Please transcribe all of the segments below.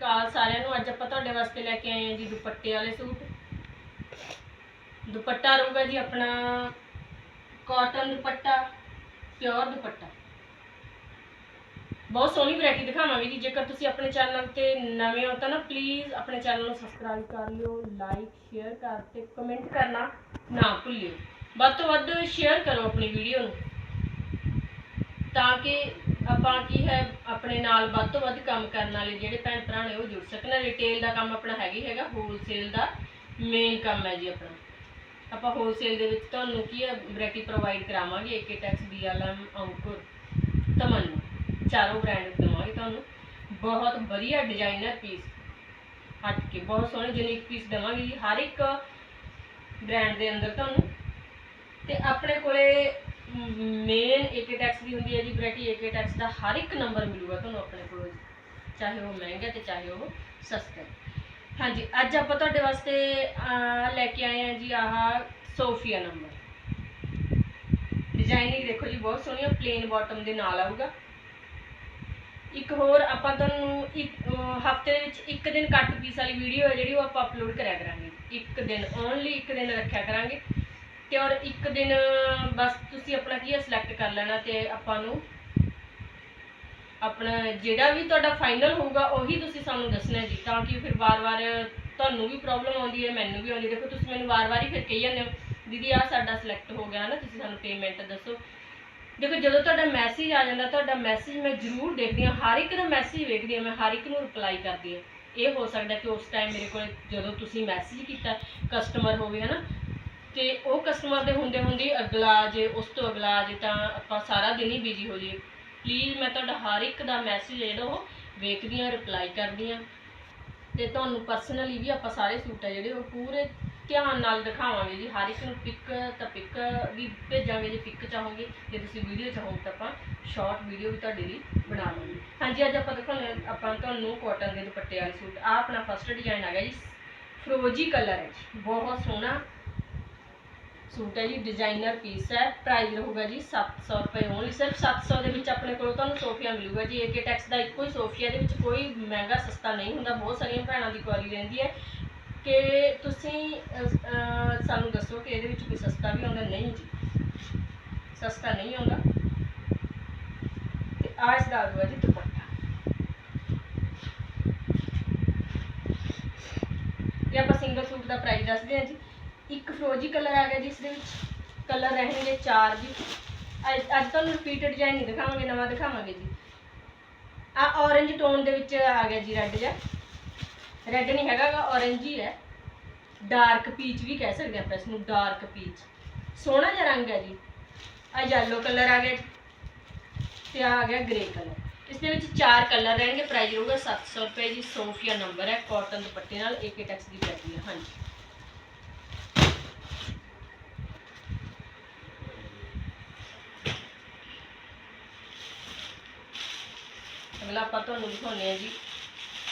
ਕਾਲ ਸਾਰਿਆਂ ਨੂੰ, ਅੱਜ ਆਪਾਂ ਤੁਹਾਡੇ ਵਾਸਤੇ ਲੈ ਕੇ ਆਏ ਹਾਂ ਜੀ ਦੁਪੱਟੇ ਵਾਲੇ ਸੂਟ। ਦੁਪੱਟਾ ਰਹੂਗਾ ਜੀ ਆਪਣਾ ਕਾਟਨ ਦੁਪੱਟਾ ਪਿਓਰ ਦੁਪੱਟਾ। ਬਹੁਤ ਸੋਹਣੀ ਵੈਰਾਈਟੀ ਦਿਖਾਵਾਂਗੇ ਜੀ, ਜੇਕਰ ਤੁਸੀਂ ਆਪਣੇ ਚੈਨਲ ਤੇ ਨਵੇਂ ਹੋ ਤਾਂ ਨਾ ਪਲੀਜ਼ ਆਪਣੇ ਚੈਨਲ ਨੂੰ ਸਬਸਕ੍ਰਾਈਬ ਕਰ ਲਿਓ ਲਾਈਕ ਸ਼ੇਅਰ ਕਰ ਤੇ ਕਮੈਂਟ ਕਰਨਾ ਨਾ ਭੁੱਲਿਓ। ਵੱਧ ਤੋਂ ਵੱਧ ਸ਼ੇਅਰ ਕਰੋ ਆਪਣੀ ਵੀਡੀਓ ਨੂੰ, ਤਾਂ ਕਿ ਆਪਾਂ ਕੀ ਹੈ, ਆਪਣੇ ਨਾਲ ਵੱਧ ਤੋਂ ਵੱਧ ਕੰਮ ਕਰਨ ਵਾਲੇ ਜਿਹੜੇ ਭੈਣ ਭਰਾ ਨੇ ਉਹ ਜੁੜ ਸਕਣ। ਰਿਟੇਲ ਦਾ ਕੰਮ ਆਪਣਾ ਹੈਗਾ ਹੀ ਹੈਗਾ ਹੋਲਸੇਲ ਦਾ ਮੇਨ ਕੰਮ ਹੈ ਜੀ ਆਪਣਾ। ਆਪਾਂ ਹੋਲਸੇਲ ਦੇ ਵਿੱਚ ਤੁਹਾਨੂੰ ਕੀ ਹੈ ਵੈਰਾਈਟੀ ਪ੍ਰੋਵਾਈਡ ਕਰਾਵਾਂਗੇ ਏਕੇ ਟੈਕਸ ਬੀਐਲਐਮ ਅੰਕੁਰ, ਤਮੰਨਾ। ਚਾਰੋਂ ਬ੍ਰਾਂਡ ਦੇਵਾਂਗੇ ਤੁਹਾਨੂੰ। ਬਹੁਤ ਵਧੀਆ ਡਿਜ਼ਾਈਨਰ ਪੀਸ ਹਟ ਕੇ ਬਹੁਤ ਸੋਹਣੇ ਯੂਨੀਕ ਪੀਸ ਦੇਵਾਂਗੇ ਜੀ, ਹਰ ਇੱਕ ਬ੍ਰਾਂਡ ਦੇ ਅੰਦਰ ਤੁਹਾਨੂੰ। ਤੇ ਆਪਣੇ ਕੋਲੇ ਮੇਨ ਏਕੇ ਟੈਕਸ ਦੀ ਹੁੰਦੀ ਹੈ ਜੀ ਵੈਰਾਈਟੀ ਏਕੇ ਟੈਕਸ ਦਾ ਹਰ ਇੱਕ ਨੰਬਰ ਮਿਲੂਗਾ ਤੁਹਾਨੂੰ ਆਪਣੇ ਕੋਲ ਚਾਹੇ ਉਹ ਮਹਿੰਗਾ ਤੇ ਚਾਹੇ ਉਹ ਸਸਤਾ। ਹਾਂਜੀ, ਅੱਜ ਆਪਾਂ ਤੁਹਾਡੇ ਵਾਸਤੇ ਲੈ ਕੇ ਆਏ ਹਾਂ ਜੀ ਆਹ ਸੋਫੀਆ ਨੰਬਰ ਡਿਜ਼ਾਈਨਿੰਗ ਦੇਖੋ ਜੀ, ਬਹੁਤ ਸੋਹਣੀ ਪਲੇਨ ਬਾਟਮ ਦੇ ਨਾਲ ਆਊਗਾ। ਇੱਕ ਹੋਰ ਆਪਾਂ ਤੁਹਾਨੂੰ ਇੱਕ ਹਫ਼ਤੇ ਦੇ ਵਿੱਚ ਇੱਕ ਦਿਨ ਕੱਟ ਪੀਸ ਵਾਲੀ ਵੀਡੀਓ ਹੈ ਜਿਹੜੀ ਉਹ ਆਪਾਂ ਅਪਲੋਡ ਕਰਿਆ ਕਰਾਂਗੇ। ਇੱਕ ਦਿਨ ਓਨਲੀ ਇੱਕ ਦਿਨ ਰੱਖਿਆ ਕਰਾਂਗੇ। ਤੇ ਔਰ ਇੱਕ ਦਿਨ, ਬਸ ਤੁਸੀਂ ਆਪਣਾ ਕੀ ਹੈ ਸਿਲੈਕਟ ਕਰ ਲੈਣਾ ਤੇ ਆਪਾਂ ਨੂੰ ਆਪਣਾ ਜਿਹੜਾ ਵੀ ਤੁਹਾਡਾ ਫਾਈਨਲ ਹੋਊਗਾ, ਉਹੀ ਤੁਸੀਂ ਸਾਨੂੰ ਦੱਸਣਾ ਜੀ, ਤਾਂ ਕਿ ਫਿਰ ਵਾਰ-ਵਾਰ ਤੁਹਾਨੂੰ ਵੀ ਪ੍ਰੋਬਲਮ ਆਉਂਦੀ ਹੈ, ਮੈਨੂੰ ਵੀ ਆਉਂਦੀ ਦੇਖੋ, ਤੁਸੀਂ ਮੈਨੂੰ ਵਾਰ-ਵਾਰ ਹੀ ਫਿਰ ਕਹੀ ਜਾਂਦੇ ਹੋ, ਦੀਦੀ, ਆਹ ਸਾਡਾ ਸਿਲੈਕਟ ਹੋ ਗਿਆ ਹੈ ਨਾ, ਤੁਸੀਂ ਸਾਨੂੰ ਪੇਮੈਂਟ ਦੱਸੋ। ਦੇਖੋ, ਜਦੋਂ ਤੁਹਾਡਾ ਮੈਸੇਜ ਆ ਜਾਂਦਾ, ਤੁਹਾਡਾ ਮੈਸੇਜ ਮੈਂ ਜ਼ਰੂਰ ਦੇਖਦੀ ਹਾਂ, ਹਰ ਇੱਕ ਦਾ ਮੈਸੇਜ ਵੇਖਦੀ ਹਾਂ, ਮੈਂ ਹਰ ਇੱਕ ਨੂੰ ਰਿਪਲਾਈ ਕਰਦੀ ਹਾਂ। ਇਹ ਹੋ ਸਕਦਾ ਕਿ ਉਸ ਟਾਈਮ ਮੇਰੇ ਕੋਲ ਜਦੋਂ ਤੁਸੀਂ ਮੈਸੇਜ ਕੀਤਾ ਕਸਟਮਰ ਹੋਵੇ ਹਨਾ ਤੇ ਉਹ ਕਸਟਮਰ ਦੇ ਹੁੰਦੇ ਹੁੰਦੇ ਅਗਲਾ ਆ ਜੇ ਉਸ ਤੋਂ ਅਗਲਾ ਆ ਜੇ ਤਾਂ ਆਪਾਂ ਸਾਰਾ ਦਿਨ ਹੀ ਬਿਜ਼ੀ ਹੋ ਜਾਈਏ। ਪਲੀਜ਼ ਮੈਂ ਤੁਹਾਡਾ ਹਰ ਇੱਕ ਦਾ ਮੈਸੇਜ ਜਿਹੜਾ ਉਹ ਵੇਖਦੀ ਹਾਂ ਰਿਪਲਾਈ ਕਰਦੀ ਹਾਂ। ਤੇ ਤੁਹਾਨੂੰ ਪਰਸਨਲੀ ਵੀ ਆਪਾਂ ਸਾਰੇ ਸੂਟ ਆ ਜਿਹੜੇ, ਉਹ ਪੂਰੇ ਧਿਆਨ ਨਾਲ ਦਿਖਾਵਾਂਗੇ ਜੀ। ਹਰ ਇੱਕ ਨੂੰ ਪਿਕ ਤਾਂ ਪਿਕ ਵੀ ਭੇਜਾਂਗੇ ਜੇ ਪਿਕ ਚਾਹੋਗੇ। ਜੇ ਤੁਸੀਂ ਵੀਡੀਓ ਚਾਹੋਗੇ ਤਾਂ ਆਪਾਂ ਸ਼ਾਰਟ ਵੀਡੀਓ ਵੀ ਤੁਹਾਡੇ ਲਈ ਬਣਾ ਲਾਂਗੇ। ਹਾਂਜੀ, ਅੱਜ ਆਪਾਂ ਦਿਖਾਉਂਦੇ ਹਾਂ ਆਪਾਂ ਤੁਹਾਨੂੰ ਕਾਟਨ ਦੇ ਦੁਪੱਟੇ ਵਾਲੇ ਸੂਟ ਆ ਆਪਣਾ ਫਸਟ ਡਿਜ਼ਾਈਨ ਆ ਗਿਆ ਜੀ। ਫਰੋਜੀ ਕਲਰ ਹੈ ਜੀ। ਬਹੁਤ ਸੋਹਣਾ ਸੂਟ ਹੈ ਜੀ ਡਿਜ਼ਾਈਨਰ ਪੀਸ ਹੈ ਪ੍ਰਾਈਸ ਰਹੂਗਾ ਜੀ 700 ਰੁਪਏ ਓਨਲੀ ਸਿਰਫ 700 ਦੇ ਵਿੱਚ ਆਪਣੇ ਕੋਲ ਤੁਹਾਨੂੰ ਸੋਫੀਆ ਮਿਲੂਗਾ ਜੀ ਏਕੇ ਟੈਕਸ ਦਾ ਇੱਕੋ ਹੀ ਸੋਫੀਆ ਦੇ ਵਿੱਚ ਕੋਈ ਮਹਿੰਗਾ, ਸਸਤਾ ਨਹੀਂ ਹੁੰਦਾ, ਬਹੁਤ ਸਾਰੀਆਂ ਭੈਣਾਂ ਦੀ ਕੁਆਰੀ ਰਹਿੰਦੀ ਹੈ। ਕਿ ਤੁਸੀਂ ਸਾਨੂੰ ਦੱਸੋ ਕਿ ਇਹਦੇ ਵਿੱਚ ਕੋਈ ਸਸਤਾ ਵੀ ਆਉਂਦਾ, ਨਹੀਂ ਜੀ। ਸਸਤਾ ਨਹੀਂ ਆਉਂਦਾ। ਤੇ ਆ ਦਾ ਆਊਗਾ ਜੀ ਦੁਪੱਟਾ। ਇਹ ਆਪਾਂ ਸਿੰਗਲ ਸੂਟ ਦਾ ਪ੍ਰਾਈਸ ਦੱਸਦੇ ਹਾਂ ਜੀ। ਇੱਕ ਫਰੋਜੀ ਕਲਰ ਆ ਗਿਆ ਜਿਸ ਦੇ ਵਿੱਚ ਕਲਰ ਰਹਿਣਗੇ ਚਾਰ ਜੀ। ਅੱਜ ਅੱਜ ਤੁਹਾਨੂੰ ਰਿਪੀਟ ਡਿਜ਼ਾਈਨ ਨਹੀਂ ਦਿਖਾਵਾਂਗੇ, ਨਵਾਂ ਦਿਖਾਵਾਂਗੇ ਜੀ। ਆ orange ਟੋਨ ਦੇ ਵਿੱਚ ਆ ਗਿਆ ਜੀ ਰੈੱਡ ਜਿਹਾ। ਰੈੱਡ ਨਹੀਂ ਹੈਗਾ ਗਾ ਹੀ ਹੈ। ਡਾਰਕ ਪੀਚ ਵੀ ਕਹਿ ਸਕਦੇ ਆਪਾਂ ਇਸ ਨੂੰ ਡਾਰਕ ਪੀਚ ਸੋਹਣਾ ਜਿਹਾ ਰੰਗ ਹੈ ਜੀ। ਆ ਯੈਲੋ ਕਲਰ ਆ ਗਿਆ ਜੀ। ਤੇ ਆ ਗਿਆ ਗ੍ਰੇ ਕਲਰ ਇਸ ਦੇ ਵਿੱਚ ਚਾਰ ਕਲਰ ਰਹਿਣਗੇ। ਪ੍ਰਾਈਸ ਰਹੂਗਾ 700 ਰੁਪਏ ਜੀ। ਸੋਫੀਆ ਨੰਬਰ ਹੈ। ਕਾਟਨ ਦੁਪੱਟੇ ਨਾਲ ਏਕੇ ਟੈਕਸ ਦੀ ਪੈਟੀ ਹੈ। ਹਾਂਜੀ। ਅਗਲਾ ਆਪਾਂ ਤੁਹਾਨੂੰ ਦਿਖਾਉਂਦੇ ਹਾਂ ਜੀ।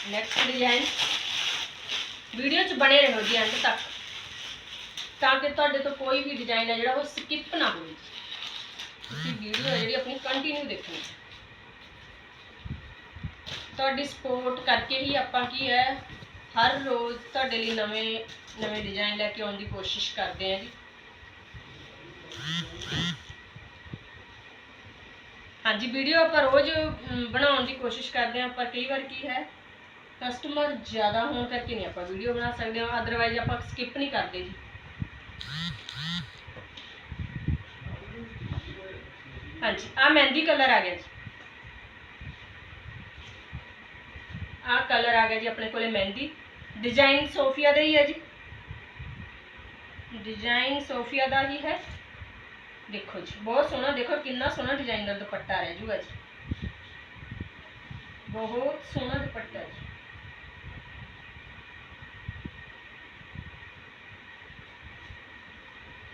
ਨੈਕਸਟ ਡਿਜ਼ਾਈਨ ਵੀਡੀਓ 'ਚ ਬਣੇ ਰਹੋ ਜੀ ਅੰਤ ਤੱਕ। ਤਾਂ ਕਿ ਤੁਹਾਡੇ ਤੋਂ ਕੋਈ ਵੀ ਡਿਜ਼ਾਈਨ ਹੈ ਜਿਹੜਾ ਉਹ ਸਕਿਪ ਨਾ ਹੋਵੇ। ਤੁਸੀਂ ਵੀਡੀਓ ਹੈ ਜਿਹੜੀ ਆਪਣੀ ਕੰਟੀਨਿਊ ਦੇਖਣੀ ਤੁਹਾਡੀ ਸਪੋਰਟ ਕਰਕੇ ਹੀ ਆਪਾਂ ਕੀ ਹੈ, ਹਰ ਰੋਜ਼ ਤੁਹਾਡੇ ਲਈ ਨਵੇਂ ਨਵੇਂ ਡਿਜ਼ਾਈਨ ਲੈ ਕੇ ਆਉਣ ਦੀ ਕੋਸ਼ਿਸ਼ ਕਰਦੇ ਹਾਂ ਜੀ। ਹਾਂਜੀ ਵੀਡੀਓ ਆਪਾਂ ਰੋਜ਼ ਬਣਾਉਣ ਦੀ ਕੋਸ਼ਿਸ਼ ਕਰਦੇ ਹਾਂ। ਪਰ ਕਈ ਵਾਰ ਕੀ ਹੈ ਕਸਟਮਰ ਜ਼ਿਆਦਾ ਹੋਣ ਕਰਕੇ ਨਹੀਂ ਆਪਾਂ ਵੀਡੀਓ ਬਣਾ ਸਕਦੇ ਹਾਂ। ਅਦਰਵਾਈਜ਼ ਆਪਾਂ ਸਕਿਪ ਨਹੀਂ ਕਰਦੇ ਜੀ। ਹਾਂਜੀ ਆ ਮਹਿੰਦੀ ਕਲਰ ਆ ਗਿਆ ਜੀ। ਆ ਕਲਰ ਆ ਗਿਆ ਜੀ ਆਪਣੇ ਕੋਲੇ ਮਹਿੰਦੀ। ਡਿਜ਼ਾਈਨ ਸੋਫੀਆ ਦਾ ਹੀ ਹੈ ਜੀ। ਡਿਜ਼ਾਈਨ ਸੋਫੀਆ ਦਾ ਹੀ ਹੈ। ਦੇਖੋ ਜੀ ਬਹੁਤ ਸੋਹਣਾ ਦੇਖੋ ਕਿੰਨਾ ਸੋਹਣਾ ਡਿਜ਼ਾਈਨਰ ਦੁਪੱਟਾ ਰਹਿ ਜੂਗਾ ਜੀ ਬਹੁਤ ਸੋਹਣਾ ਦੁਪੱਟਾ ਜੀ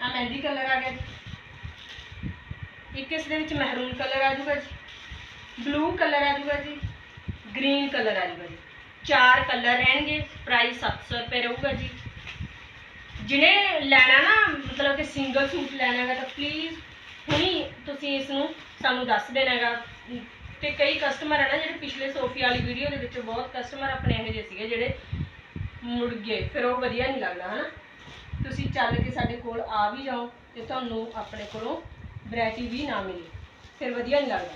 ਆ ਮਹਿੰਦੀ ਕਲਰ ਆ ਗਿਆ ਜੀ ਇੱਕ ਇਸ ਦੇ ਵਿੱਚ ਮਹਿਰੂਨ ਕਲਰ ਆ ਜੂਗਾ ਜੀ ਬਲੂ ਕਲਰ ਆ ਜੂਗਾ ਜੀ ਗ੍ਰੀਨ ਕਲਰ ਆ ਜੂਗਾ ਜੀ ਚਾਰ ਕਲਰ ਰਹਿਣਗੇ ਪ੍ਰਾਈਸ 700 ਰੁਪਏ ਰਹੂਗਾ ਜੀ ਜਿਹਨੇ ਲੈਣਾ ਨਾ, ਮਤਲਬ ਕਿ ਸਿੰਗਲ ਸੂਟ ਲੈਣਾ ਹੈਗਾ ਤਾਂ ਪਲੀਜ਼ ਹੁਣੀ ਤੁਸੀਂ ਇਸ ਨੂੰ ਸਾਨੂੰ ਦੱਸ ਦੇਣਾ ਹੈਗਾ। ਤੇ ਕਈ ਕਸਟਮਰ ਹੈ ਨਾ ਜਿਹੜੇ ਪਿਛਲੇ ਸੋਫੀ ਵਾਲੀ ਵੀਡੀਓ ਦੇ ਵਿੱਚ ਬਹੁਤ ਕਸਟਮਰ ਆਪਣੇ ਇਹੋ ਜਿਹੇ ਸੀਗੇ ਜਿਹੜੇ ਮੁੜ ਗਏ, ਫਿਰ ਉਹ ਵਧੀਆ ਨਹੀਂ ਲੱਗਦਾ, ਹਨਾ? ਤੁਸੀਂ ਚੱਲ ਕੇ ਸਾਡੇ ਕੋਲ ਆ ਵੀ ਜਾਓ ਤੇ ਤੁਹਾਨੂੰ ਆਪਣੇ ਕੋਲੋਂ ਵੈਰਾਈਟੀ ਵੀ ਨਾ ਮਿਲੇ, ਫਿਰ ਵਧੀਆ ਨਹੀਂ ਲੱਗਦਾ।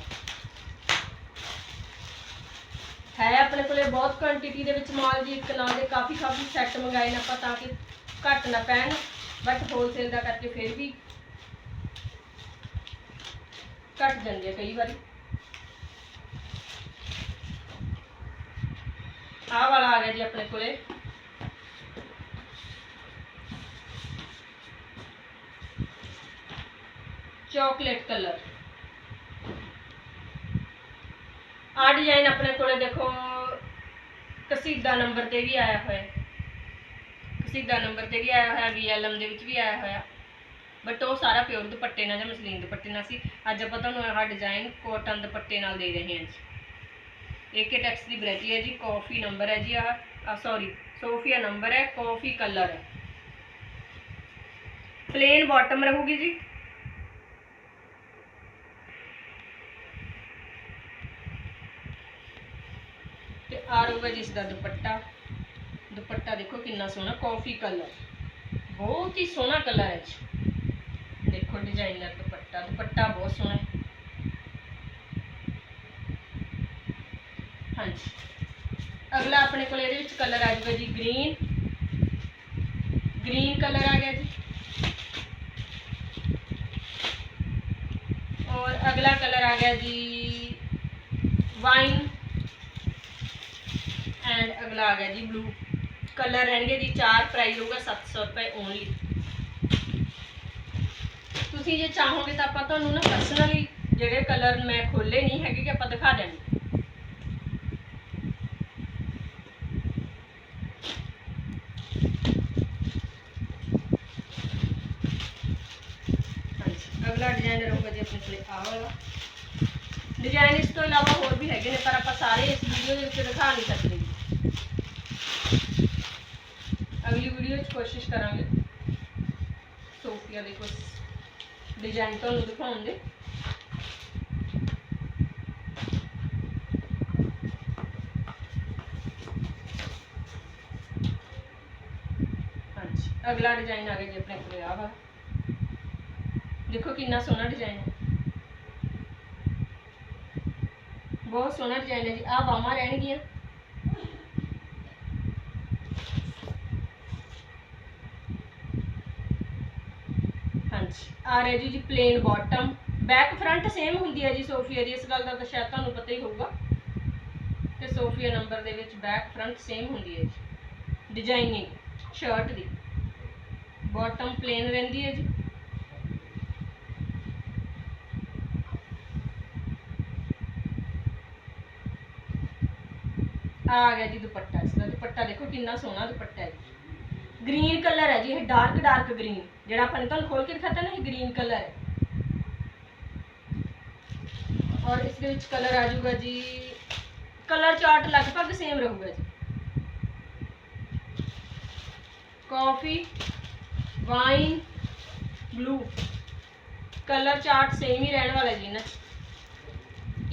ਹੈ ਆਪਣੇ ਕੋਲੇ ਬਹੁਤ ਕੁਆਂਟੀਟੀ ਦੇ ਵਿੱਚ ਮਾਲ ਜੀ, ਇੱਕ ਨਾਲ ਦੇ ਕਾਫੀ ਕਾਫੀ ਸੈੱਟ ਮੰਗਾਏ ਨੇ ਆਪਾਂ ਤਾਂ ਕਿ ਘੱਟ ਨਾ ਪੈਣ ਬਟ ਹੋਲਸੇਲ ਦਾ ਕਰਕੇ ਫਿਰ ਵੀ ਘੱਟ ਜਾਂਦੇ ਕਈ ਵਾਰੀ। ਆਹ ਵਾਲਾ ਆ ਗਿਆ ਜੀ ਆਪਣੇ ਕੋਲੇ। ਚਾਕਲੇਟ ਕਲਰ ਆ ਡਿਜ਼ਾਈਨ ਆਪਣੇ ਕੋਲੇ ਦੇਖੋ, ਕਸੀਦਾ ਨੰਬਰ ਤੇ ਵੀ ਆਇਆ ਹੋਇਆ। ਹੈ। ਨੰਬਰ ਤੇ ਵੀ ਆਇਆ ਹੋਇਆ ਵੀਐਲਐਮ ਦੇ ਵਿੱਚ ਵੀ ਆਇਆ ਹੋਇਆ। ਬਟ ਉਹ ਸਾਰਾ ਪਿਓਰ ਦੁਪੱਟੇ ਨਾਲ ਜਾਂ ਮਸਲੀਨ ਦੁਪੱਟੇ ਨਾਲ ਸੀ। ਅੱਜ ਆਪਾਂ ਤੁਹਾਨੂੰ ਆਹ ਡਿਜ਼ਾਈਨ ਕੋਟਨ ਦੁਪੱਟੇ ਨਾਲ ਦੇ ਰਹੇ ਹਾਂ ਜੀ। ਏਕੇ ਟੈਕਸ ਦੀ ਵੈਰਾਈਟੀ ਹੈ ਜੀ ਕਾਫੀ ਨੰਬਰ ਹੈ ਜੀ ਆਹ। ਸੌਰੀ ਸੋਫੀਆ ਨੰਬਰ ਹੈ ਕਾਫੀ ਕਲਰ ਹੈ। ਪਲੇਨ ਬਾਟਮ ਰਹੂਗੀ ਜੀ। ਤੇ ਆ ਰਹੂਗਾ ਜਿਸ ਦਾ ਦੁਪੱਟਾ। ਦੁਪੱਟਾ ਦੇਖੋ ਕਿੰਨਾ ਸੋਹਣਾ ਕਾਫੀ ਕਲਰ ਬਹੁਤ ਹੀ ਸੋਹਣਾ ਕਲਰ ਹੈ ਜੀ ਦੇਖੋ ਡਿਜ਼ਾਈਨਰ ਦੁਪੱਟਾ ਦੁਪੱਟਾ ਬਹੁਤ ਸੋਹਣਾ ਹੈ ਹਾਂਜੀ ਅਗਲਾ ਆਪਣੇ ਕੋਲ ਇਹਦੇ ਵਿੱਚ ਕਲਰ ਆ ਜਾਊਗਾ ਜੀ ਗ੍ਰੀਨ ਗ੍ਰੀਨ ਕਲਰ ਆ ਗਿਆ ਜੀ ਔਰ ਅਗਲਾ ਕਲਰ ਆ ਗਿਆ ਜੀ ਵਾਈਨ ਐਂਡ ਅਗਲਾ ਆ ਗਿਆ ਜੀ ਬਲੂ ਕਲਰ ਰਹਿਣਗੇ ਜੀ, ਚਾਰ ਪ੍ਰਾਈਸ ਹੋਊਗਾ 700 ਰੁਪਏ ਓਨਲੀ ਤੁਸੀਂ ਜੇ ਚਾਹੋਗੇ ਤਾਂ ਆਪਾਂ ਤੁਹਾਨੂੰ ਨਾ ਪਰਸਨਲੀ ਜਿਹੜੇ ਕਲਰ ਮੈਂ ਖੋਲੇ ਨਹੀਂ ਹੈਗੇ ਕਿ ਆਪਾਂ ਦਿਖਾ ਦਿਆਂਗੇ। ਹਾਂਜੀ, ਅਗਲਾ ਡਿਜ਼ਾਈਨ ਰਹੂਗਾ ਜੀ ਆਪਣੇ ਕੋਲੇ ਆਹ ਵਾਲਾ। ਡਿਜ਼ਾਈਨ ਇਸ ਤੋਂ ਇਲਾਵਾ ਹੋਰ ਵੀ ਹੈਗੇ ਨੇ, ਪਰ ਆਪਾਂ ਸਾਰੇ ਇਸ ਵੀਡੀਓ ਦੇ ਵਿੱਚ ਦਿਖਾ ਨਹੀਂ ਸਕਦੇ ਜੀ ਅਗਲੀ ਵੀਡੀਓ 'ਚ ਕੋਸ਼ਿਸ਼ ਕਰਾਂਗੇ ਸੋਫੀਆ ਦੇ ਕੁਝ ਡਿਜ਼ਾਈਨ ਤੁਹਾਨੂੰ ਦਿਖਾਉਣ ਅਗਲਾ ਡਿਜ਼ਾਈਨ ਆ ਗਿਆ ਜੀ ਆਪਣੇ ਕੋਲੇ, ਆਹ ਵਾ ਦੇਖੋ ਕਿੰਨਾ ਸੋਹਣਾ ਡਿਜ਼ਾਈਨ ਹੈ। ਬਹੁਤ ਸੋਹਣਾ ਡਿਜ਼ਾਈਨ ਹੈ ਜੀ, ਆਹ ਬਾਹਾਂ ਰਹਿਣਗੀਆਂ। ਹਾਂਜੀ ਆ ਰਿਹਾ ਜੀ ਜੀ plain bottom back front same ਹੁੰਦੀ ਹੈ ਜੀ ਸੋਫੀਆ ਦੀ, ਇਸ ਗੱਲ ਦਾ ਤਾਂ ਸ਼ਾਇਦ ਤੁਹਾਨੂੰ ਪਤਾ ਹੀ ਹੋਊਗਾ। ਕਿ ਸੋਫੀਆ ਨੰਬਰ ਦੇ ਵਿੱਚ ਬੈਕ ਫਰੰਟ ਸੇਮ ਹੁੰਦੀ ਹੈ ਜੀ ਡਿਜ਼ਾਈਨਿੰਗ ਸ਼ਰਟ ਦੀ। ਬਾਟਮ ਪਲੇਨ ਰਹਿੰਦੀ ਹੈ ਜੀ। ਆ ਗਿਆ ਜੀ ਦੁਪੱਟਾ, ਇਸ ਦਾ ਦੁਪੱਟਾ ਦੇਖੋ ਕਿੰਨਾ ਸੋਹਣਾ ਦੁਪੱਟਾ ਹੈ ਜੀ। ਗ੍ਰੀਨ ਕਲਰ ਹੈ ਜੀ, ਇਹ ਡਾਰਕ ਡਾਰਕ ਗ੍ਰੀਨ ਜਿਹੜਾ ਆਪਾਂ ਨੇ ਤੁਹਾਨੂੰ ਖੋਲ ਕੇ ਦਿਖਾਤਾ ਨਾ, ਇਹ ਗ੍ਰੀਨ ਕਲਰ ਹੈ। ਔਰ ਇਸ ਦੇ ਵਿੱਚ ਕਲਰ ਆ ਜਾਊਗਾ ਜੀ। ਕਲਰ ਚਾਰਟ ਲਗਭਗ ਸੇਮ ਰਹੂਗਾ ਜੀ। Coffee wine blue colour chart same ਹੀ ਰਹਿਣ ਵਾਲਾ ਜੀ ਨਾ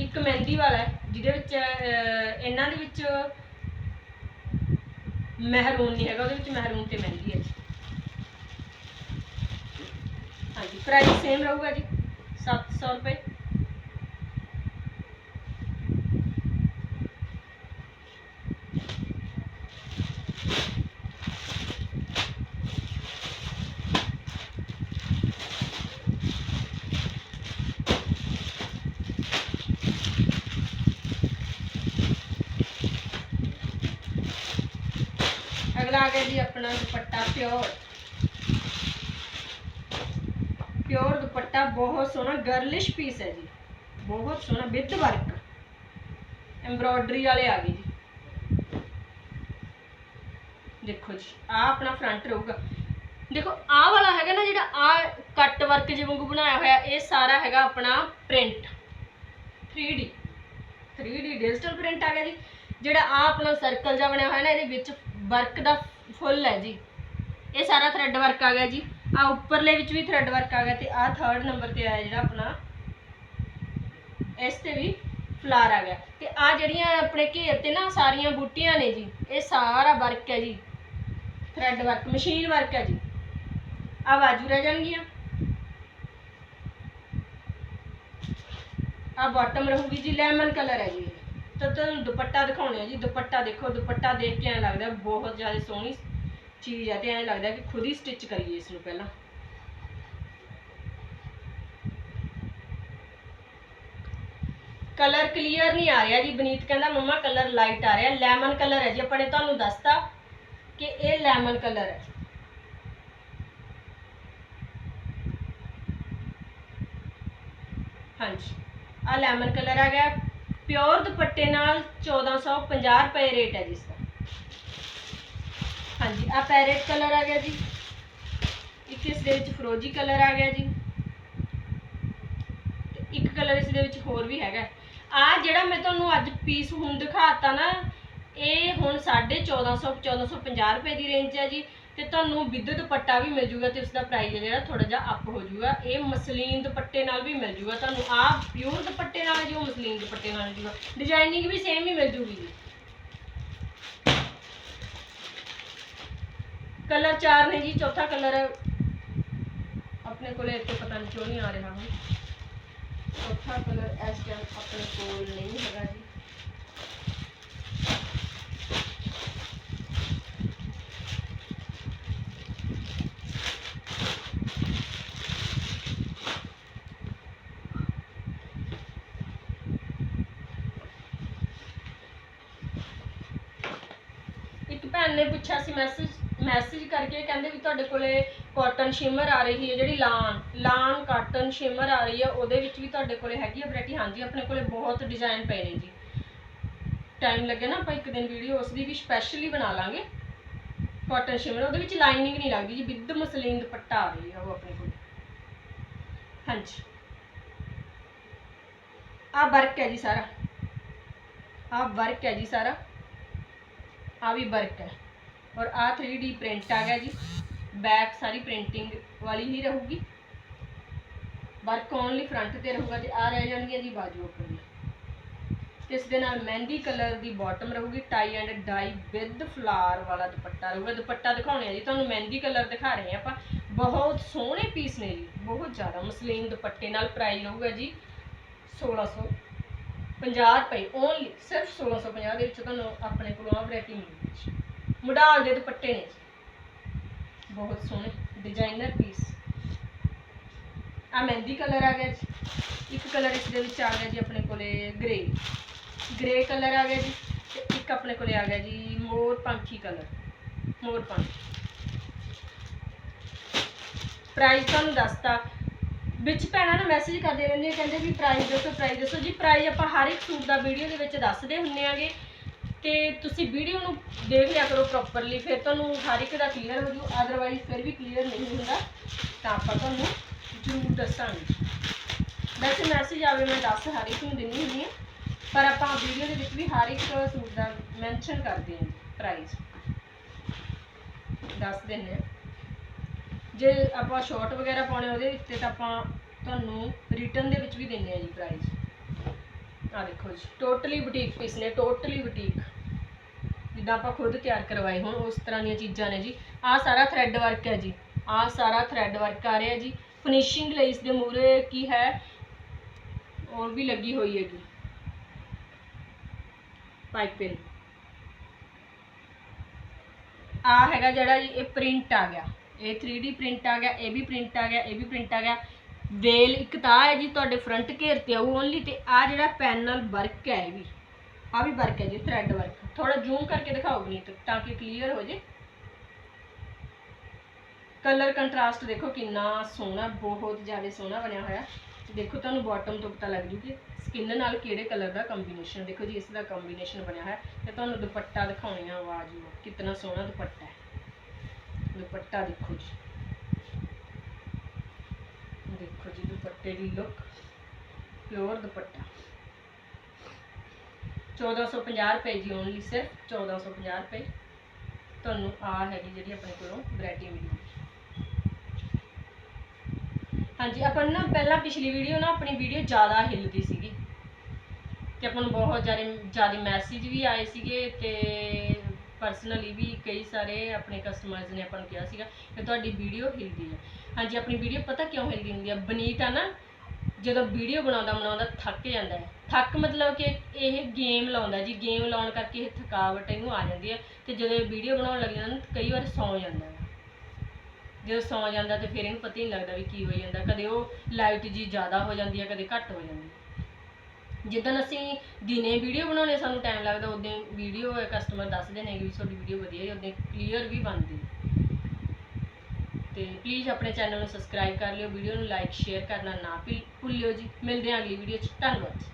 ਇੱਕ ਮਹਿੰਦੀ ਵਾਲਾ ਜਿਹਦੇ ਵਿੱਚ ਇਹਨਾਂ ਦੇ ਵਿੱਚ ਮਹਿਰੂਨ ਨਹੀਂ ਹੈਗਾ, ਉਹਦੇ ਵਿੱਚ ਮਹਿਰੂਨ ਤੇ ਮਹਿੰਦੀ ਹੈ ਜੀ। ਹਾਂਜੀ ਪ੍ਰਾਈਸ ਸੇਮ ਰਹੂਗਾ ਜੀ 700 ਰੁਪਏ ਅਗਲਾ ਆ ਗਿਆ ਜੀ ਆਪਣਾ ਦੁਪੱਟਾ ਪਿਓਰ। ਪਿਓਰ ਦੁਪੱਟਾ ਬਹੁਤ ਸੋਹਣਾ ਗਰਲਿਸ਼ ਪੀਸ ਹੈ ਜੀ। ਬਹੁਤ ਸੋਹਣਾ ਵਿਦ ਵਰਕ ਐਮਬ੍ਰੋਇਡਰੀ ਵਾਲੇ ਆ ਗਏ ਜੀ। ਦੇਖੋ ਜੀ ਆ ਆਪਣਾ ਫਰੰਟ ਰਹੂਗਾ। ਦੇਖੋ, ਆਹ ਵਾਲਾ ਹੈਗਾ ਨਾ ਜਿਹੜਾ ਆ ਕੱਟ ਵਰਕ ਜਿਵੇਂ ਵਾਂਗੂ ਬਣਾਇਆ ਹੋਇਆ, ਇਹ ਸਾਰਾ ਹੈਗਾ ਆਪਣਾ print 3D 3D digital print ਆ ਗਿਆ ਜੀ। ਜਿਹੜਾ ਆ ਆਪਣਾ ਸਰਕਲ ਜਿਹਾ ਬਣਿਆ ਹੋਇਆ ਨਾ, ਇਹਦੇ ਵਿੱਚ ਵਰਕ ਦਾ ਫੁੱਲ ਹੈ ਜੀ। ਇਹ ਸਾਰਾ ਥਰੈਡ ਵਰਕ ਆ ਗਿਆ ਜੀ। ਆ ਉੱਪਰਲੇ ਵਿੱਚ ਵੀ ਥਰੈਡ ਵਰਕ ਆ ਗਿਆ ਤੇ ਆ ਥਰਡ ਨੰਬਰ ਤੇ ਆਇਆ ਜਿਹੜਾ ਆਪਣਾ, ਇਸ ਤੇ ਵੀ ਫਲਾਰ ਆ ਗਿਆ। ਤੇ ਆ ਜਿਹੜੀਆਂ ਆਪਣੇ ਘੇਰ ਤੇ ਨਾ ਸਾਰੀਆਂ ਬੂਟੀਆਂ ਨੇ ਜੀ, ਇਹ ਸਾਰਾ ਵਰਕ ਹੈ ਜੀ। ਥਰੈਡ ਵਰਕ ਮਸ਼ੀਨ ਵਰਕ ਹੈ ਜੀ। ਆ ਬਾਜੂ ਰਹਿ ਜਾਣਗੀਆਂ। ਆ ਬਾਟਮ ਰਹੂਗੀ ਜੀ ਲੈਮਨ ਕਲਰ ਹੈ ਜੀ ਤਾਂ ਤੁਹਾਨੂੰ ਦੁਪੱਟਾ ਦਿਖਾਉਣੇ ਆ ਜੀ। ਦੁਪੱਟਾ ਦੇਖੋ, ਦੁਪੱਟਾ ਦੇਖ ਕੇ ਐਂ ਲੱਗਦਾ ਬਹੁਤ ਜ਼ਿਆਦਾ ਸੋਹਣੀ ਚੀਜ਼ ਆ ਤੇ ਐਂ ਲੱਗਦਾ ਕਿ ਖੁਦ ਹੀ ਸਟਿਚ ਕਰੀਏ ਇਸ ਨੂੰ ਪਹਿਲਾਂ। ਕਲਰ ਕਲੀਅਰ ਨਹੀਂ ਆ ਰਿਹਾ ਜੀ, ਬਨੀਤ ਕਹਿੰਦਾ, ਮੰਮਾ ਕਲਰ ਲਾਈਟ ਆ ਰਿਹਾ ਲੈਮਨ ਕਲਰ ਹੈ ਜੀ, ਆਪਾਂ ਨੇ ਤੁਹਾਨੂੰ ਦੱਸਤਾ ਕਿ ਇਹ ਲੈਮਨ ਕਲਰ ਹੈ। ਹਾਂਜੀ ਆ ਲੈਮਨ ਕਲਰ ਆ ਗਿਆ ਪਿਓਰ ਦੁਪੱਟੇ ਨਾਲ 1450 ਰੁਪਏ ਰੇਟ ਹੈ ਜੀ ਇਸ ਦਾ। ਹਾਂਜੀ ਆ ਪੈਰੇਟ ਕਲਰ ਆ ਗਿਆ ਜੀ। ਇੱਕ ਇਸ ਦੇ ਵਿੱਚ ਫਰੋਜੀ ਕਲਰ ਆ ਗਿਆ ਜੀ। ਤੇ ਇੱਕ ਕਲਰ ਇਸ ਦੇ ਵਿੱਚ ਹੋਰ ਵੀ ਹੈਗਾ। ਆ ਜਿਹੜਾ ਮੈਂ ਤੁਹਾਨੂੰ ਅੱਜ ਪੀਸ ਹੁਣ ਦਿਖਾਤਾ ਨਾ, ਇਹ ਹੁਣ 1450 1450 ਰੁਪਏ ਦੀ ਰੇਂਜ ਹੈ ਜੀ। ਤੇ ਤੁਹਾਨੂੰ ਵਿਦ ਦੁਪੱਟਾ ਵੀ ਮਿਲ ਜੂਗਾ ਤੇ ਉਸ ਦਾ ਪ੍ਰਾਈਸ ਜਿਹੜਾ ਥੋੜਾ ਜਿਹਾ ਅਪ ਹੋ ਜੂਗਾ। ਇਹ ਮਸਲੀਨ ਦੁਪੱਟੇ ਨਾਲ ਵੀ ਮਿਲ ਜੂਗਾ। ਤੁਹਾਨੂੰ ਆ ਪਿਓਰ ਦੁਪੱਟੇ ਨਾਲ ਜੋ ਮਸਲੀਨ ਦੁਪੱਟੇ ਨਾਲ ਮਿਲ ਜੂਗਾ। ਡਿਜ਼ਾਈਨਿੰਗ ਵੀ ਸੇਮ ਹੀ ਮਿਲ ਜੂਗੀ ਜੀ। ਕਲਰ ਚਾਰ ਨੇ ਜੀ ਚੌਥਾ ਕਲਰ ਆਪਣੇ ਕੋਲੇ ਇੱਥੇ ਪਤਾ ਨਹੀਂ ਕਿਉਂ ਨਹੀਂ ਆ ਰਿਹਾ ਹੁਣ ਚੌਥਾ ਕਲਰ ਇਸ ਟਾਈਮ ਆਪਣੇ ਕੋਲ ਨਹੀਂ ਹੈਗਾ ਜੀ ਇੱਕ ਭੈਣ ਨੇ ਪੁੱਛਿਆ ਸੀ ਮੈਸੇਜ ਮੈਸੇਜ ਕਰਕੇ ਕਹਿੰਦੇ ਵੀ ਤੁਹਾਡੇ ਕੋਲੇ ਕਾਟਨ ਸ਼ਿਮਰ ਆ ਰਹੀ ਹੈ, ਜਿਹੜੀ ਲਾਨ ਲਾਨ ਕਾਟਨ ਸ਼ਿਮਰ ਆ ਰਹੀ ਹੈ, ਉਹਦੇ ਵਿੱਚ ਵੀ ਤੁਹਾਡੇ ਕੋਲੇ ਹੈਗੀ ਆ ਵੈਰਾਈਟੀ ਹਾਂਜੀ, ਆਪਣੇ ਕੋਲੇ ਬਹੁਤ ਡਿਜ਼ਾਈਨ ਪਏ ਨੇ ਜੀ। ਟਾਈਮ ਲੱਗੇ ਨਾ ਆਪਾਂ ਇੱਕ ਦਿਨ ਵੀਡੀਓ ਉਸ ਦੀ ਵੀ ਸਪੈਸ਼ਲੀ ਬਣਾ ਲਾਂਗੇ। ਕਾਟਨ ਸ਼ਿਮਰ ਉਹਦੇ ਵਿੱਚ ਲਾਈਨਿੰਗ ਨਹੀਂ ਲੱਗਦੀ ਜੀ ਵਿਦ ਮਸਲੀਨ ਦੁਪੱਟਾ ਆ ਰਹੀ ਹੈ ਉਹ ਆਪਣੇ ਕੋਲ। ਹਾਂਜੀ। ਆ ਵਰਕ ਹੈ ਜੀ ਸਾਰਾ। ਆ ਵਰਕ ਹੈ ਜੀ ਸਾਰਾ। ਆ ਵੀ ਵਰਕ ਹੈ। ਔਰ ਆ 3D ਪ੍ਰਿੰਟ ਆ ਗਿਆ ਜੀ। ਬੈਕ ਸਾਰੀ ਪ੍ਰਿੰਟਿੰਗ ਵਾਲੀ ਹੀ ਰਹੂਗੀ। ਵਰਕ ਓਨਲੀ ਫਰੰਟ ਤੇ ਰਹੂਗਾ ਤੇ ਆ ਰਹਿ ਜਾਣਗੀਆਂ ਜੀ ਬਾਜੂ ਉੱਪਰ ਇਸ ਦੇ ਨਾਲ ਮਹਿੰਦੀ ਕਲਰ ਦੀ ਬਾਟਮ ਰਹੂਗੀ tie and dye with flower ਵਾਲਾ ਦੁਪੱਟਾ ਰਹੂਗਾ। ਦੁਪੱਟਾ ਦਿਖਾਉਣੇ ਆ ਜੀ, ਤੁਹਾਨੂੰ ਮਹਿੰਦੀ ਕਲਰ ਦਿਖਾ ਰਹੇ ਆ ਆਪਾਂ। ਬਹੁਤ ਸੋਹਣੇ ਪੀਸ ਨੇ ਜੀ, ਬਹੁਤ ਜ਼ਿਆਦਾ ਮਸਲੀਨ ਦੁਪੱਟੇ ਨਾਲ ਪ੍ਰਾਈਸ ਰਹੂਗਾ ਜੀ 1600 50 ਰੁਪਏ। ਓਨਲੀ ਸਿਰਫ 1650 ਦੇ ਵਿੱਚ ਤੁਹਾਨੂੰ ਆਪਣੇ ਕੋਲੋਂ ਆ ਵੈਰਾਈਟੀ ਮਿਲੂਗੀ ਮੁਡਾਲ ਦੇ ਦੁਪੱਟੇ ਨੇ। ਜੀ। ਬਹੁਤ ਸੋਹਣੇ ਡਿਜ਼ਾਈਨਰ ਪੀਸ ਆ ਮਹਿੰਦੀ ਕਲਰ ਆ ਗਿਆ ਜੀ। ਇੱਕ ਕਲਰ ਇਸ ਦੇ ਵਿੱਚ ਆ ਗਿਆ ਜੀ ਆਪਣੇ ਕੋਲੇ ਗ੍ਰੇ ਗ੍ਰੇ ਕਲਰ ਆ ਗਿਆ ਜੀ ਤੇ ਇੱਕ ਆਪਣੇ ਕੋਲੇ ਆ ਗਿਆ ਜੀ ਮੋਰ ਪੰਖੀ ਕਲਰ ਮੋਰ ਪੰਖੀ। ਪ੍ਰਾਈਸ ਤੁਹਾਨੂੰ ਦੱਸਤਾ। ਵਿੱਚ ਭੈਣਾਂ ਨੂੰ ਮੈਸੇਜ ਕਰਦੇ ਰਹਿੰਦੇ ਕਹਿੰਦੇ ਵੀ ਪ੍ਰਾਈਸ ਦੱਸੋ ਪ੍ਰਾਈਸ ਦੱਸੋ। ਜੀ ਪ੍ਰਾਈਸ ਆਪਾਂ ਹਰ ਇੱਕ ਸੂਟ ਦਾ ਵੀਡੀਓ ਦੇ ਵਿੱਚ ਦੱਸਦੇ ਹੁੰਨੇ ਆਗੇ। ਤੇ ਤੁਸੀਂ ਵੀਡੀਓ ਨੂੰ ਦੇਖ ਲਿਆ ਕਰੋ ਪ੍ਰੋਪਰਲੀ ਫਿਰ ਤੁਹਾਨੂੰ ਹਰ ਇੱਕ ਦਾ ਕਲੀਅਰ ਹੋ ਜੂ ਅਦਰਵਾਈਜ਼ ਫਿਰ ਵੀ ਕਲੀਅਰ ਨਹੀਂ ਹੁੰਦਾ। ਤਾਂ ਆਪਾਂ ਤੁਹਾਨੂੰ ਜ਼ਰੂਰ ਦੱਸਾਂਗੇ। ਵੈਸੇ ਮੈਸੇਜ ਆਵੇ, ਮੈਂ ਦੱਸ ਹਰ ਇੱਕ ਨੂੰ ਦਿੰਦੀ ਹੁੰਦੀ ਹਾਂ, ਪਰ ਆਪਾਂ ਵੀਡੀਓ ਦੇ ਵਿੱਚ ਵੀ ਹਰ ਇੱਕ ਸੂਟ ਦਾ ਮੈਂਸ਼ਨ ਕਰਦੇ ਹਾਂ ਪ੍ਰਾਈਸ ਦੱਸ ਦਿੰਦੇ ਹਾਂ। ਜੇ ਆਪਾਂ ਸ਼ਾਰਟ ਵਗੈਰਾ ਪਾਉਣੇ ਉਹਦੇ ਉੱਤੇ ਤਾਂ ਆਪਾਂ ਤੁਹਾਨੂੰ ਰਿਟਰਨ ਦੇ ਵਿੱਚ ਵੀ ਦਿੰਦੇ ਆ ਜੀ ਪ੍ਰਾਈਸ ਆ ਦੇਖੋ ਜੀ ਟੋਟਲੀ ਬੁਟੀਕ ਪੀਸ ਨੇ ਟੋਟਲੀ ਬੁਟੀਕ ਜਿੱਦਾਂ ਆਪਾਂ ਖੁਦ ਤਿਆਰ ਕਰਵਾਏ ਹੁਣ, ਉਸ ਤਰ੍ਹਾਂ ਦੀਆਂ ਚੀਜ਼ਾਂ ਨੇ ਜੀ। ਆਹ ਸਾਰਾ ਥਰੈਡ ਵਰਕ ਹੈ ਜੀ। ਆਹ ਸਾਰਾ ਥਰੈਡ ਵਰਕ ਆ ਰਿਹਾ ਜੀ। ਫਿਨਿਸ਼ਿੰਗ ਲਈ ਇਸ ਦੇ ਮੂਰੇ ਕੀ ਹੈ? ਹੋਰ ਵੀ ਲੱਗੀ ਹੋਈ ਹੈਗੀ। ਪਾਈਪਿੰਗ ਆ ਹੈਗਾ ਜਿਹੜਾ ਜੀ, ਇਹ ਪ੍ਰਿੰਟ ਆ ਗਿਆ। ਇਹ 3D ਪ੍ਰਿੰਟ ਆ ਗਿਆ, ਇਹ ਵੀ ਪ੍ਰਿੰਟ ਆ ਗਿਆ, ਇਹ ਵੀ ਪ੍ਰਿੰਟ ਆ ਗਿਆ। ਵੇਲ ਇੱਕ ਤਾਂ ਹੈ ਜੀ, ਤੁਹਾਡੇ ਫਰੰਟ ਘੇਰ ਤੇ ਆਊ ਓਨਲੀ ਤੇ ਆ ਜਿਹੜਾ ਪੈਨਲ ਵਰਕ ਹੈ ਇਹ ਵੀ। ਆ ਵੀ ਵਰਕ ਹੈ ਜੀ ਥ੍ਰੈਡ ਵਰਕ ਥੋੜਾ ਜ਼ੂਮ ਕਰਕੇ ਦਿਖਾਓ ਨਹੀਂ ਤਾਂ ਕਿ ਕਲੀਅਰ ਹੋ ਜੇ। ਕਲਰ ਕੰਟਰਾਸਟ ਦੇਖੋ ਕਿੰਨਾ ਸੋਹਣਾ, ਬਹੁਤ ਜ਼ਿਆਦਾ ਸੋਹਣਾ ਬਣਿਆ ਹੋਇਆ। ਦੇਖੋ ਤੁਹਾਨੂੰ ਬਾਟਮ ਤੋਂ ਪਤਾ ਲੱਗ ਜੂ ਕਿ ਸਕਿਨ ਨਾਲ ਕਿਹੜੇ ਕਲਰ ਦਾ ਕੰਬੀਨੇਸ਼ਨ ਦੇਖੋ ਜੀ, ਇਸ ਦਾ ਕੰਬੀਨੇਸ਼ਨ ਬਣਿਆ ਹੋਇਆ। ਤੇ ਤੁਹਾਨੂੰ ਦੁਪੱਟਾ ਦਿਖਾਉਣੀ ਆ ਆਵਾਜ਼ ਨੂੰ ਕਿੰਨਾ ਸੋਹਣਾ ਦੁਪੱਟਾ ਹੈ। ਦੁਪੱਟਾ ਦੇਖੋ ਜੀ। ਦੇਖੋ ਜੀ, ਦੁਪੱਟੇ ਦੀ ਲੁੱਕ ਪਿਓਰ ਦੁਪੱਟਾ। 1450 ਰੁਪਏ ਜੀ ਓਨਲੀ ਸਿਰਫ 1450 ਰੁਪਏ। ਤੁਹਾਨੂੰ ਆ ਹੈਗੀ ਜਿਹੜੀ ਆਪਣੇ ਕੋਲੋਂ ਵੈਰਾਈਟੀ ਮਿਲੀ ਹਾਂਜੀ, ਆਪਾਂ ਨਾ ਪਹਿਲਾਂ ਪਿਛਲੀ ਵੀਡੀਓ ਨਾ ਆਪਣੀ ਵੀਡੀਓ ਜ਼ਿਆਦਾ ਹਿੱਲਦੀ ਸੀਗੀ। ਤੇ ਆਪਾਂ ਨੂੰ ਬਹੁਤ ਜ਼ਿਆਦਾ ਜ਼ਿਆਦਾ ਮੈਸੇਜ ਵੀ ਆਏ ਸੀਗੇ ਤੇ ਪਰਸਨਲੀ ਵੀ ਕਈ ਸਾਰੇ ਆਪਣੇ ਕਸਟਮਰਸ ਨੇ ਆਪਾਂ ਨੂੰ ਕਿਹਾ ਸੀਗਾ ਕਿ ਤੁਹਾਡੀ ਵੀਡੀਓ ਹਿਲਦੀ ਹੈ। ਹਾਂਜੀ, ਆਪਣੀ ਵੀਡੀਓ ਪਤਾ ਕਿਉਂ ਹਿਲਦੀ ਹੁੰਦੀ ਹੈ? ਬਨੀਤ ਆ ਨਾ ਜਦੋਂ ਵੀਡੀਓ ਬਣਾਉਂਦਾ ਬਣਾਉਂਦਾ ਥੱਕ ਜਾਂਦਾ ਹੈ। ਥੱਕ ਮਤਲਬ ਕਿ ਇਹ ਗੇਮ ਲਾਉਂਦਾ ਜੀ। ਗੇਮ ਲਾਉਣ ਕਰਕੇ ਇਹ ਥਕਾਵਟ ਇਹਨੂੰ ਆ ਜਾਂਦੀ ਹੈ ਤੇ ਜਦੋਂ ਇਹ ਵੀਡੀਓ ਬਣਾਉਣ ਲੱਗ ਜਾਂਦਾ ਕਈ ਵਾਰ ਸੌਂ ਜਾਂਦਾ ਹੈ। ਜਦੋਂ ਸੌਂ ਜਾਂਦਾ ਤੇ ਫਿਰ ਇਹਨੂੰ ਪਤਾ ਹੀ ਨਹੀਂ ਲੱਗਦਾ ਵੀ ਕੀ ਹੋਈ ਜਾਂਦਾ। ਕਦੇ ਉਹ ਲਾਈਟ ਜੀ ਜ਼ਿਆਦਾ ਹੋ ਜਾਂਦੀ ਹੈ, ਕਦੇ ਘੱਟ ਹੋ ਜਾਂਦੀ ਹੈ। ਜਿੱਦਣ ਅਸੀਂ ਦਿਨੇ ਵੀਡੀਓ ਬਣਾਉਣੇ ਸਾਨੂੰ ਟਾਈਮ ਲੱਗਦਾ, ਉਦੋਂ ਵੀਡੀਓ ਕਸਟਮਰ ਦੱਸਦੇ ਨੇ ਕਿ ਵੀ ਤੁਹਾਡੀ ਵੀਡੀਓ ਵਧੀਆ ਹੈ, ਉਦੋਂ ਕਲੀਅਰ ਵੀ ਬਣਦੀ ਤੇ ਪਲੀਜ਼ ਆਪਣੇ ਚੈਨਲ ਨੂੰ ਸਬਸਕ੍ਰਾਈਬ ਕਰ ਲਿਓ ਵੀਡੀਓ ਨੂੰ ਲਾਈਕ ਸ਼ੇਅਰ ਕਰਨਾ ਨਾ ਭੁੱਲ- ਭੁੱਲਿਓ ਜੀ। ਮਿਲਦੇ ਹਾਂ ਅਗਲੀ ਵੀਡੀਓ 'ਚ। ਧੰਨਵਾਦ ਜੀ।